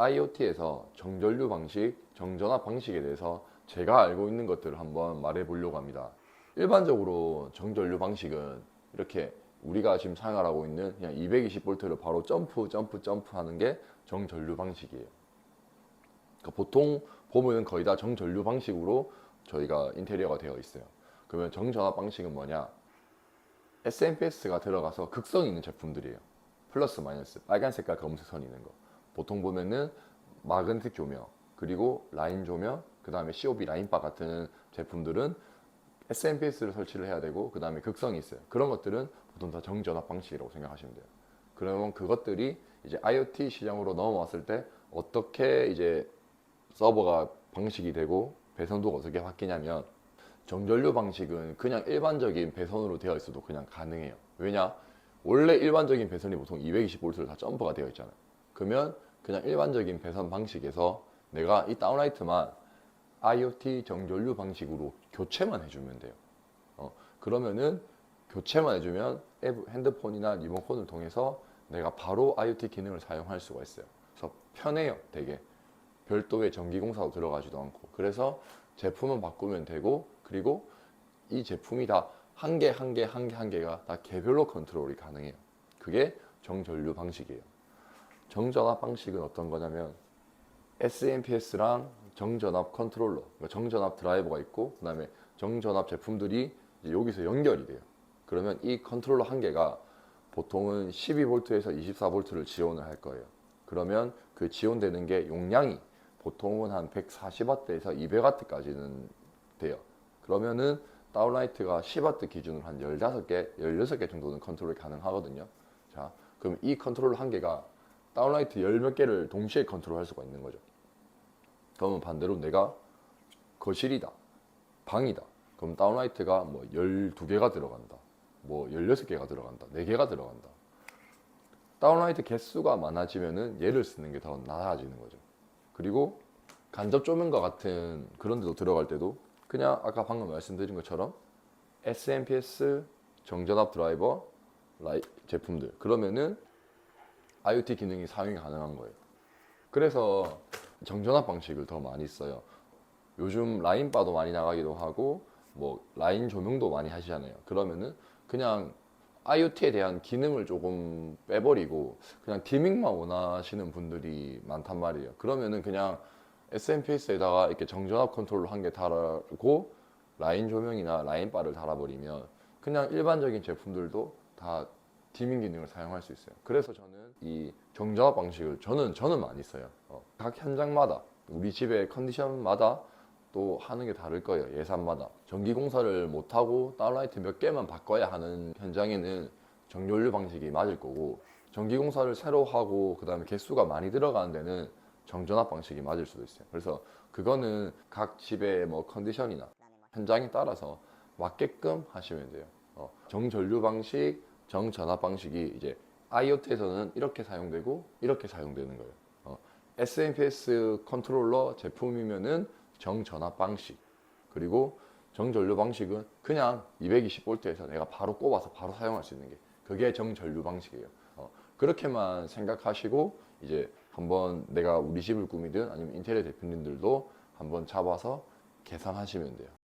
IoT에서 정전류 방식, 정전압 방식에 대해서 제가 알고 있는 것들을 한번 말해 보려고 합니다. 일반적으로 정전류 방식은 이렇게 우리가 지금 사용하고 있는 그냥 220V를 바로 점프, 점프, 점프 하는 게 정전류 방식이에요. 그러니까 보통 보면은 거의 다 정전류 방식으로 저희가 인테리어가 되어 있어요. 그러면 정전압 방식은 뭐냐? SMPS가 들어가서 극성 있는 제품들이에요. 플러스 마이너스 빨간 색깔 검은색 선 있는 거. 보통 보면은 마그네틱 조명 그리고 라인 조명 그 다음에 COB 라인바 같은 제품들은 SMPS를 설치를 해야 되고 그 다음에 극성이 있어요. 그런 것들은 보통 다 정전압 방식이라고 생각하시면 돼요. 그러면 그것들이 이제 IoT 시장으로 넘어왔을 때 어떻게 이제 서버가 방식이 되고 배선도가 어떻게 바뀌냐면 정전류 방식은 그냥 일반적인 배선으로 되어 있어도 그냥 가능해요. 왜냐? 원래 일반적인 배선이 보통 220V로 다 점퍼가 되어 있잖아요. 그러면 그냥 일반적인 배선 방식에서 내가 이 다운라이트만 IoT 정전류 방식으로 교체만 해주면 돼요. 어, 그러면은 교체만 해주면 앱, 핸드폰이나 리모컨을 통해서 내가 바로 IoT 기능을 사용할 수가 있어요. 그래서 편해요, 되게. 별도의 전기공사도 들어가지도 않고. 그래서 제품은 바꾸면 되고, 그리고 이 제품이 다 한 개, 한 개, 한 개, 한 개가 다 개별로 컨트롤이 가능해요. 그게 정전류 방식이에요. 정전압 방식은 어떤 거냐면 SMPS랑 정전압 컨트롤러, 그러니까 정전압 드라이버가 있고, 그 다음에 정전압 제품들이 여기서 연결이 돼요. 그러면 이 컨트롤러 한 개가 보통은 12V에서 24V를 지원을 할 거예요. 그러면 그 지원되는 게 용량이 보통은 한 140W에서 200W까지는 돼요. 그러면은 다운라이트가 10W 기준으로 한 15개, 16개 정도는 컨트롤이 가능하거든요. 자, 그럼 이 컨트롤러 한 개가 다운라이트 열 몇 개를 동시에 컨트롤할 수가 있는 거죠. 그러면 반대로 내가 거실이다, 방이다. 그럼 다운라이트가 뭐 12개가 들어간다. 뭐 16개가 들어간다. 4개가 들어간다. 다운라이트 개수가 많아지면은 얘를 쓰는 게 더 나아지는 거죠. 그리고 간접 조명과 같은 그런 데도 들어갈 때도 그냥 아까 방금 말씀드린 것처럼 SMPS 정전압 드라이버 라이, 제품들 그러면은 IoT 기능이 사용이 가능한 거예요. 그래서 정전압 방식을 더 많이 써요. 요즘 라인 바도 많이 나가기도 하고 뭐 라인 조명도 많이 하시잖아요. 그러면은 그냥 IoT에 대한 기능을 조금 빼버리고 그냥 디밍만 원하시는 분들이 많단 말이에요. 그러면은 그냥 SMPS에다가 이렇게 정전압 컨트롤러 한개 달고 라인 조명이나 라인 바를 달아버리면 그냥 일반적인 제품들도 다 디밍 기능을 사용할 수 있어요. 그래서 저는 이 정전압 방식을 저는 저는 많이 써요. 어, 각 현장마다 우리 집의 컨디션마다 또 하는 게 다를 거예요. 예산마다. 전기 공사를 못 하고 다운라이트 몇 개만 바꿔야 하는 현장에는 정전류 방식이 맞을 거고 전기 공사를 새로 하고 그다음에 개수가 많이 들어가는 데는 정전압 방식이 맞을 수도 있어요. 그래서 그거는 각 집의 뭐 컨디션이나 현장에 따라서 맞게끔 하시면 돼요. 어, 정전류 방식, 정전압 방식이 이제 IoT에서는 이렇게 사용되고 이렇게 사용되는 거예요. 어, SMPS 컨트롤러 제품이면은 정전압 방식 그리고 정전류 방식은 그냥 220V에서 내가 바로 꼽아서 바로 사용할 수 있는 게 그게 정전류 방식이에요. 어, 그렇게만 생각하시고 이제 한번 내가 우리 집을 꾸미든 아니면 인테리어 대표님들도 한번 잡아서 계산하시면 돼요.